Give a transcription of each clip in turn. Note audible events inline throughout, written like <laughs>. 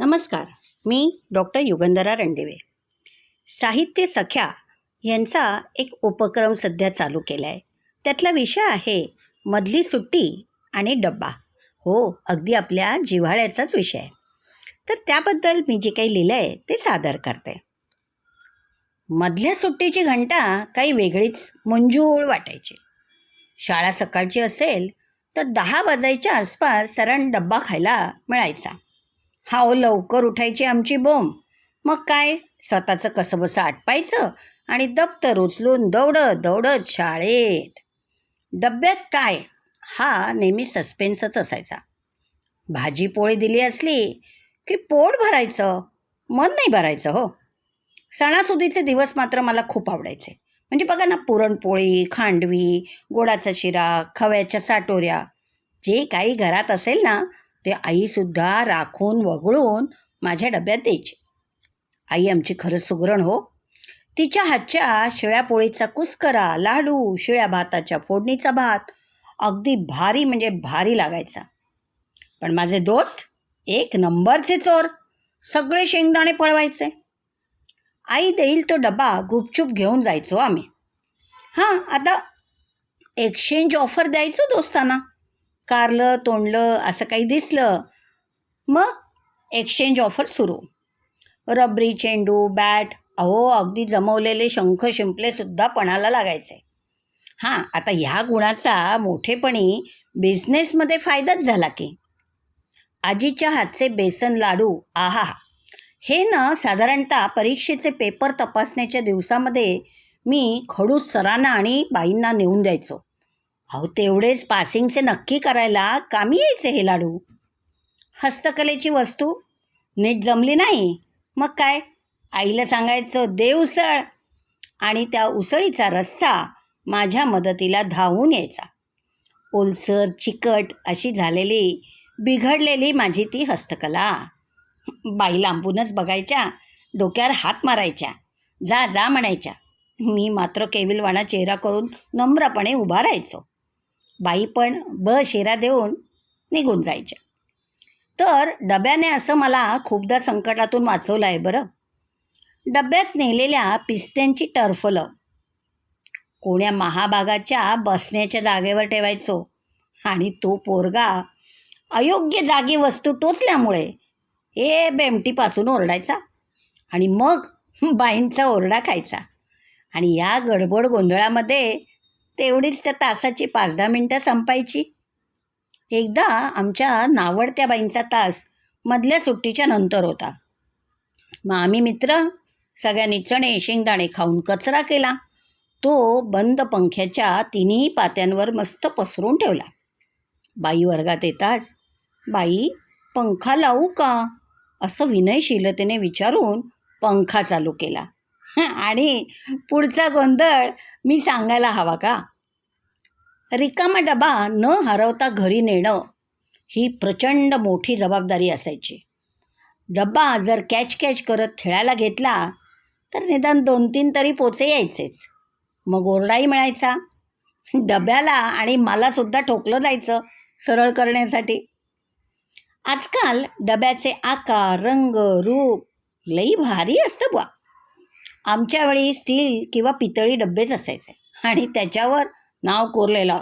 नमस्कार मी डॉक्टर युगंधरा रणदिवे. साहित्य सख्या यांचा एक उपक्रम सध्या चालू केला आहे त्यातला विषय आहे मधली सुट्टी आणि डब्बा. हो अगदी आपल्या जिव्हाळ्याचाच विषय. आहे तर त्याबद्दल मी जे काही लिहिलं आहे ते सादर करते. मधल्या सुट्टीची घंटा काही वेगळीच मंजूळ वाटायची. शाळा सकाळची असेल तर दहा वाजायच्या आसपास सरण डब्बा खायला मिळायचा. हाव लवकर उठायची आमची बोंब. मग काय? स्वतःचं कसंबसं आटपायचं आणि दप्तर उचलून दौडत दौडत शाळेत. डब्यात काय? हा नेहमी सस्पेन्सच असायचा. भाजी पोळी दिली असली की पोट भरायचं मन नाही भरायचं हो. सणासुदीचे दिवस मात्र मला खूप आवडायचे. म्हणजे बघा ना पुरणपोळी खांडवी गोडाचा शिरा खव्याच्या साटोऱ्या. जे काही घरात असेल ना ते आईसुद्धा राखून वगळून माझ्या डब्यात द्यायची. आई आमची खरं सुगरण हो. तिच्या हातच्या शिळ्या पोळीचा कुस्करा लाडू शिळ्या भाताच्या फोडणीचा भात अगदी भारी म्हणजे भारी लागायचा. पण माझे दोस्त एक नंबरचे चोर सगळे शेंगदाणे पळवायचे. आई देईल तो डबा गुपचूप घेऊन जायचो आम्ही. हां आता एक्सचेंज ऑफर द्यायचो दोस्तांना. कारलं तोंडलं असं काही दिसलं मग एक्सचेंज ऑफर सुरू. रबरी चेंडू बॅट अहो अगदी जमवलेले शंख शिंपलेसुद्धा पणाला लागायचे. हां आता ह्या गुणाचा मोठेपणी बिझनेसमध्ये फायदाच झाला की. आजीच्या हातचे बेसन लाडू आहा. हे ना साधारणतः परीक्षेचे पेपर तपासण्याच्या दिवसामध्ये मी खडूस सरांना आणि बाईंना नेऊन द्यायचो. अहो तेवढेच पासिंगचे नक्की करायला कामी यायचे हे लाडू. हस्तकलेची वस्तू नीट जमली नाही. मग काय? आईला सांगायचं दे उसळ. आणि त्या उसळीचा रस्सा माझ्या मदतीला धावून यायचा. ओलसर चिकट अशी झालेली बिघडलेली माझी ती हस्तकला. बाई लांबूनच बघायच्या डोक्यावर हात मारायच्या जा जा म्हणायच्या. मी मात्र केविलवाणा चेहरा करून नम्रपणे उभा राहायचो. बाई पण ब शेरा देऊन निघून जायच्या. तर डब्याने असं मला खूपदा संकटातून वाचवलं आहे बरं. डब्यात नेलेल्या पिस्त्यांची टर्फलं. कोण्या महाभागाच्या बसण्याच्या जागेवर ठेवायचो. आणि तो पोरगा अयोग्य जागी वस्तू टोचल्यामुळे ए बेमटीपासून ओरडायचा आणि मग बाईंचा ओरडा खायचा. आणि या गडबड गोंधळामध्ये तेवढीच त्या तासाची पाच दहा मिनटं संपायची. एकदा आमच्या नावडत्या बाईंचा तास मधल्या सुट्टीच्या नंतर होता. मग आम्ही मित्र सगळ्यांनी चणे शेंगदाणे खाऊन कचरा केला. तो बंद पंख्याच्या तिन्ही पात्यांवर मस्त पसरून ठेवला. बाई वर्गात येताच बाई पंखा लावू का? असं विनयशीलतेने विचारून पंखा चालू केला. <laughs> आणि पुढचा गोंधळ मी सांगायला हवा का? रिकामा डबा न हरवता घरी नेणं ही प्रचंड मोठी जबाबदारी असायची. डब्बा जर कॅच कॅच करत खेळायला घेतला तर निदान दोन तीन तरी पोचे यायचेच. मग ओरडाही मिळायचा. डब्याला आणि मलासुद्धा ठोकलं जायचं सरळ करण्यासाठी. आजकाल डब्याचे आकार रंग रूप लई भारी असतं बुवा. आमच्या वेळी स्टील किंवा पितळी डब्बेच असायचे. आणि त्याच्यावर नाव कोरलेलं.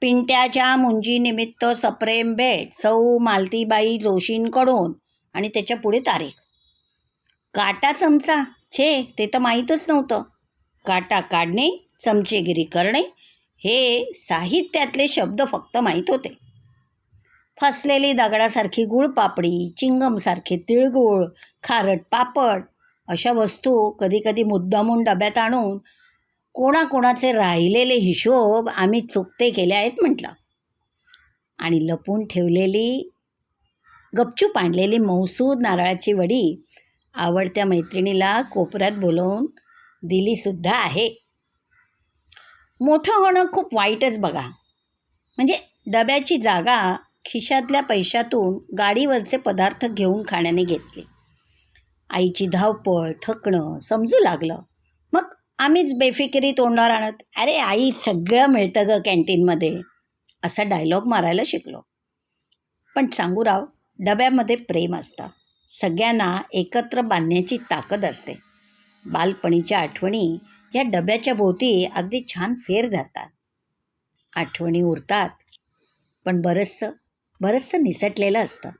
पिंट्याच्या मुंजीनिमित्त सप्रेम भेट सौ मालतीबाई जोशींकडून आणि त्याच्या पुढे तारीख. काटा चमचा? छे ते तर माहीतच नव्हतं. काटा काढणे चमचेगिरी करणे हे साहित्यातले शब्द फक्त माहीत होते. फसलेली दगडासारखी गुळपापडी चिंगमसारखे तिळगुळ खारट पापड अशा वस्तू कधीकधी मुद्दामून डब्यात आणून कोणाकोणाचे राहिलेले हिशोब आम्ही चुकते केले आहेत म्हटलं. आणि लपून ठेवलेली गपचूप आणलेली मौसूद नारळाची वडी आवडत्या मैत्रिणीला कोपऱ्यात बोलवून दिलीसुद्धा आहे. मोठं होणं खूप वाईटच बघा. म्हणजे डब्याची जागा खिशातल्या पैशातून गाडीवरचे पदार्थ घेऊन खाण्याने घेतली. आईची धावपळ थकणं समजू लागलं. मग आम्हीच बेफिकिरी तोंडावर आणत अरे आई सगळं मिळतं ग कॅन्टीनमध्ये. असा डायलॉग मारायला शिकलो. पण सांगू राव डब्यामध्ये प्रेम असतं. सगळ्यांना एकत्र बांधण्याची ताकद असते. बालपणीच्या आठवणी या डब्याच्या भोवती अगदी छान फेर धरतात. आठवणी उरतात पण बरंचसं बरंचसं निसटलेलं असतं.